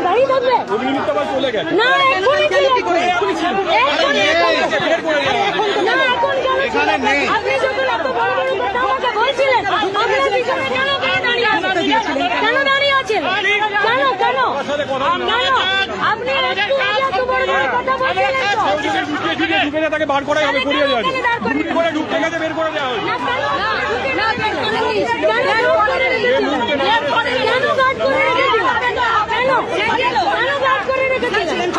দাঁড়িয়ে থাকবে না এখনই এখন কেন আপনি যখন এত বড় বড় কথা আমাকে বলছিলেন আপনি পিছনে কেন কেন দাঁড়িয়ে আছেন কেন দাঁড়িয়ে আছেন কেন কেন কেন আপনি এত বড় বড় কথা বলছিলেন তাকে বার করাই হবে করিয়ে দেওয়া ঢুকে গেছে বের করে দেওয়া হবে না, কেন? না, কেন? কেন গার্ড করে রেখেছিলেন? কেন গার্ড করে রেখেছিলেন? কেন? কেন গার্ড করে রেখেছিলেন? কেন?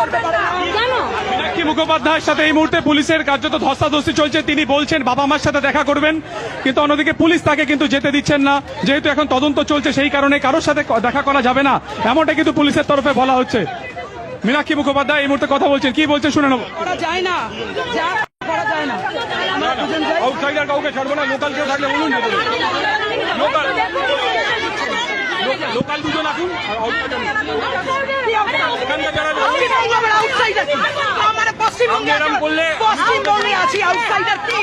মীনাক্ষী মুখোপাধ্যায়ের সাথে এই মুহূর্তে পুলিশের কার্যত ধস্তাধস্তি চলছে। তিনি বলছেন বাবা মার সাথে দেখা করবেন কিন্তু অন্যদিকে পুলিশ তাকে কিন্তু যেতে দিচ্ছেন না। যেহেতু এখন তদন্ত চলছে সেই কারণে কারোর সাথে দেখা করা যাবে না। এমনটা কিন্তু পুলিশের তরফে বলা হচ্ছে। মীনাক্ষী মুখোপাধ্যায় এই মুহূর্তে কথা বলছেন। কি বলছে শুনে নেব। যায় না। আউটসাইডার কাউকে ছাড়বো না লোকাল কেউ থাকলে বলুন। লোকাল। লোকাল দুজন আসুন। আর এখানকার যারা আপনি বলব আবার outsider কি? আমরা পশ্চিমবঙ্গে আপনি এরম করলে- পশ্চিমবঙ্গে আছি আউটসাইডার কি?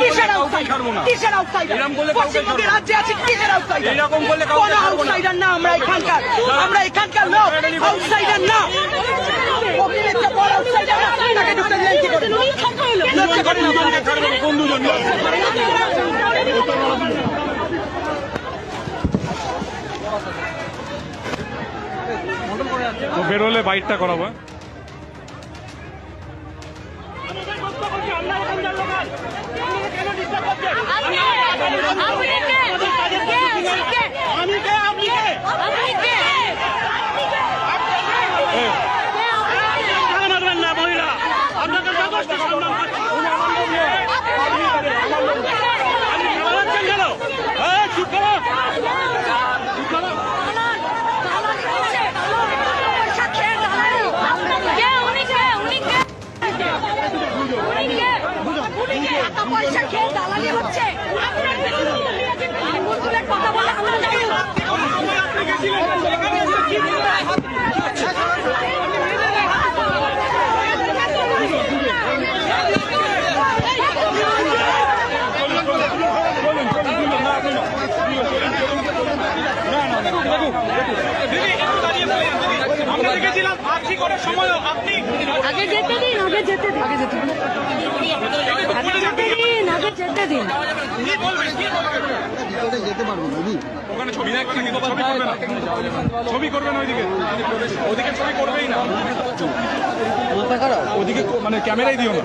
কিসের কাউকে outsider? ছাড়বো না। কিসের outsider? এরম করলে কাউকে পশ্চিমবঙ্গে রাজ্যে আছি কিসের outsider? এরকম করলে কাউকে কোনো ছাড়বো না। আমরা এখানকার। আমরা এখানকার লোক আউটসাইডার না। ওখানে একটা বড় হ্যাঁ? আপনি আপনি কে? কে? কে? আমি কে আপনি কে আপনি কে? কে আপনি? মারবেন না মহিলা আপনাকে যথেষ্ট সম্মান করছি মারাচ্ছেন কেন এই, চুপ করো কে? উনি কে? উনি কে? উনি কে? টাকা পয়সা খেয়ে দালালি হচ্ছে? আঙ্গুল কথা বলে আমরা জানি দেখেছিলাম আর কি করে সময় আপনি আগে যেতে দিন আগে যেতে দিন। আগে যেতে দিন। যেতে দিন যেতে পারব দিদি ওখানে ছবি ছবি করবে না। ছবি করবে না ওইদিকে। ওদিকে ছবি করবেই না। ওদিকে মানে ক্যামেরাই দিও না।